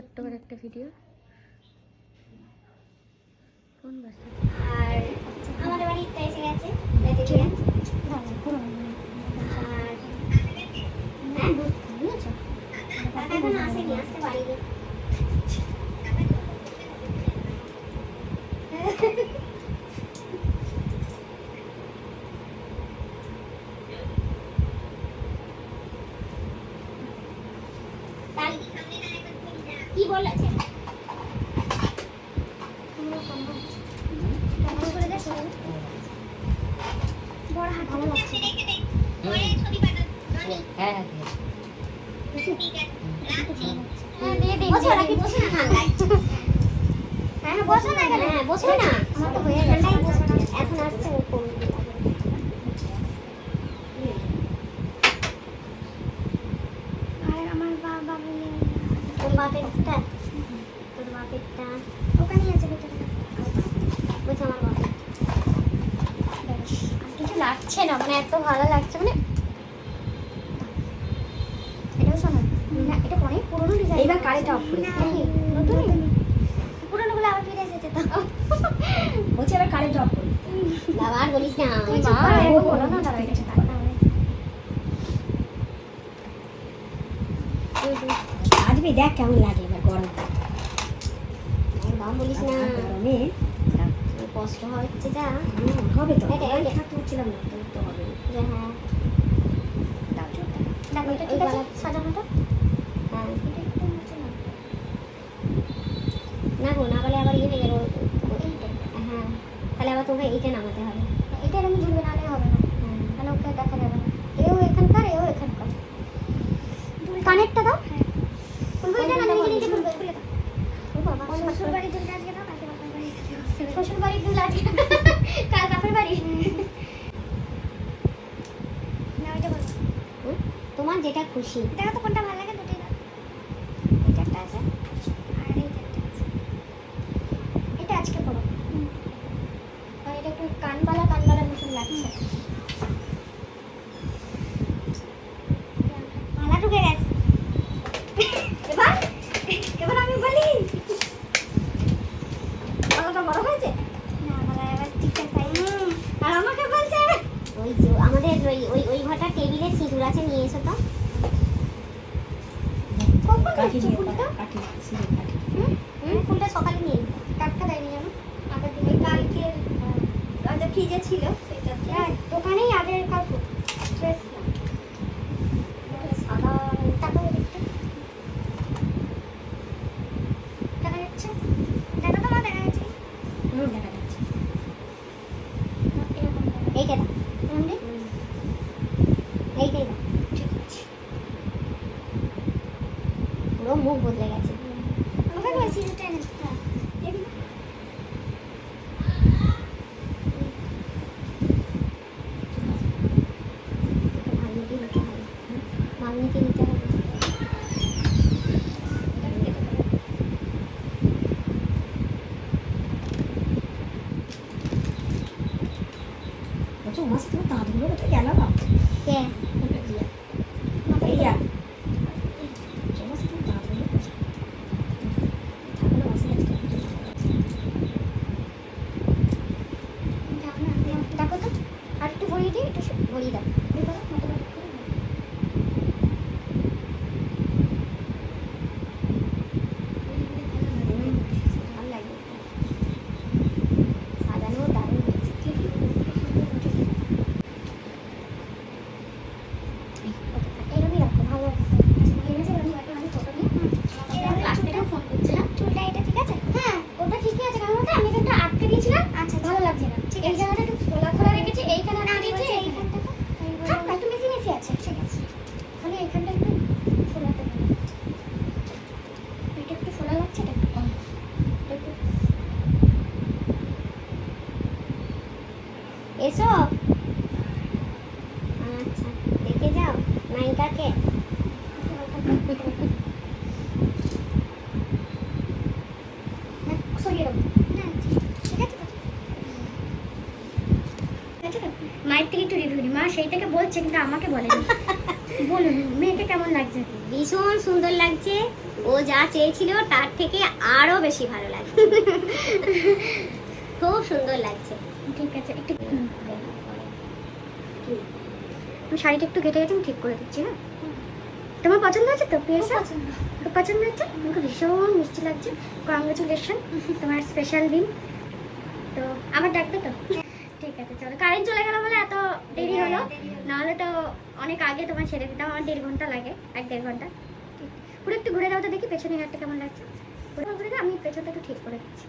ছোট্ট করে একটা ভিডিও কোন বাসে আর আমাদের বাড়িতে এসে গেছে আর হ্যাঁ কাকা এখন আসেনি আসতে পারিনি তার- কি বলেছে বড় হাত আমার লাগছে হ্যাঁ হ্যাঁ, বসো, না ঠান্ডায়। হ্যাঁ, বসো না এখানে, হ্যাঁ। আমার তো হয়ে গেছে। এখন আসছে তোর বাপেরটা? তোর বাপেরটা? ওখানেই আছে ভেতরে বলছে আমার বাপের। কিছু লাগছে না মানে এত ভালো লাগছে মানে এটাও শোনো না এটা অনেক পুরোনো ডিজাইন এইবার কারেন্ট অফ করে নাকি পুরোনো গুলো আবার ফিরে এসেছে তো। বলছি এবার কারেন্ট অফ করে বাবা, আর বলিস না। বলো না দাঁড়াও এটা আসবি দেখ কেমন লাগে এবার গরম। বলিস না। গরমে কষ্ট হচ্ছে যা। হবে তো। এটা। থাকতে হচ্ছিলাম না তো হবে। যে হ্যাঁ। দাও। দেখো এটা ঠিক আছে সাজানোটা হ্যাঁ এটা একটু নিচে নাও। না গো না বলে আবার ইয়ে হয়ে গেল এইটা। হ্যাঁ তোমাকে এইটা নামাতে হবে। এটা এরকম ঝুলবে না হবে না। হ্যাঁ তাহলে ওকে দেখা যাবে না। এও এখানকার এও এখানকার কানেরটা দাও। এটা শ্বশুর বাড়ির দুল আজকে দাও। শ্বশুর বাড়ির দুল আজকে কাল বাপের বাড়ি। তোমার যেটা খুশি। দেখো তো কোনটা ভালো লাগে দুটোই দাও এটা একটা আছে আর এইটা একটা আছে এটা আজকে পড়ো আর এটা একটু কানবালা কানবালা মতন লাগছে মালা ঢুকে গেছে এবার এবার আমি বলি মালাটা বড় হয়েছে না মালা এবার ঠিক আছে আর আমাকে বলছে ওই যে আমাদের ওই ওই ওই ঘরটা টেবিলে সিঁদুর আছে নিয়ে এসো তো ফুলটা? সকালে নিয়ে টাটকা দেয়নি জানো? আগের দিনে। কালকে ফ্রিজে ছিল হ্যাঁ দোকানেই আগের কাল ফ্রেশ সাদা। টাকা দেখতে। দেখা যাচ্ছে? দেখা তো মা দেখা যাচ্ছে। দেখা যাচ্ছে। এইটা? এইটাই দাও ঠিক আছে। পুরো মুখ বদলে গেছে। আমাকে বল সিরিজটা এনে দিতে হ্যাঁ দেখি। মালনীতি নিতে হবে মালনীতি নিতে হবে বলছো মাসে তোমার দাঁতগুলো কোথায় গেল না? কে এই আর মাসে তোমার দাঁতগুলো কোথায়? ঠাকুর মাসে আজকে ঢাকনা দেখো তো আর একটু ভরিয়ে দিই একটু ভরিয়ে দাও এই করো, মতো করে করে দাও। ভালো লাগবে সাজানো দারুণ হয়েছে এরমই রাখো ভালো আছে এনেছে এরকম একটা আমি ফটো নিয়ে আমাকে লাস্ট থেকে ফোন করছিলাম চুলটা এটা ঠিক আছে হ্যাঁ ওটা ঠিকই আছে কারণ ওটা আমি এখানটা আটকে দিয়েছিলাম আচ্ছা ভালো লাগছে না। ঠিক এই জায়গাটা একটু খোলা খোলা রেখেছি এইখানে আটকে দিয়েছি এইখানটা থাক না একটু মেশি মেশি আছে ঠিক আছে খালি এইখানটা একটু খোলাতে হবে এটা একটু খোলা লাগছে এটা একটু কম একটু এসো। আচ্ছা দেখে যাও, নায়িকাকে। হ্যাঁ আছে তো? মায়ের থেকে একটু রিভিউ মা সেইটাকে বলছে, কিন্তু আমাকে বলেনি। বলুন, মেয়েকে কেমন লাগছে? ভীষণ সুন্দর লাগছে। ও যা চেয়েছিল, তার থেকে আরও বেশি ভালো লাগছে। খুব সুন্দর লাগছে। ঠিক আছে একটু আমি শাড়িটা একটু কেটে গেছে আমি ঠিক করে দিচ্ছি হ্যাঁ? তোমার পছন্দ হয়েছে তো পিয়াসা খুব পছন্দ। হচ্ছে আমাকে ভীষণ মিষ্টি লাগছে। কংগ্রেচুলেশন তোমার স্পেশাল দিন। তো আবার ডাকবে তো? ঠিক আছে চলো। কারেন্ট চলে গেল বলে এত দেরি হলো। নাহলে তো অনেক আগে তোমার ছেড়ে দিতাম আমার দেড় ঘণ্টা লাগে এক দেড় ঘণ্টা। পুরো একটু ঘুরে দাও তো দেখি পেছনে হাটটা কেমন লাগছে? ঘুরে দাও আমি পেছনটা একটু ঠিক করে দিচ্ছি।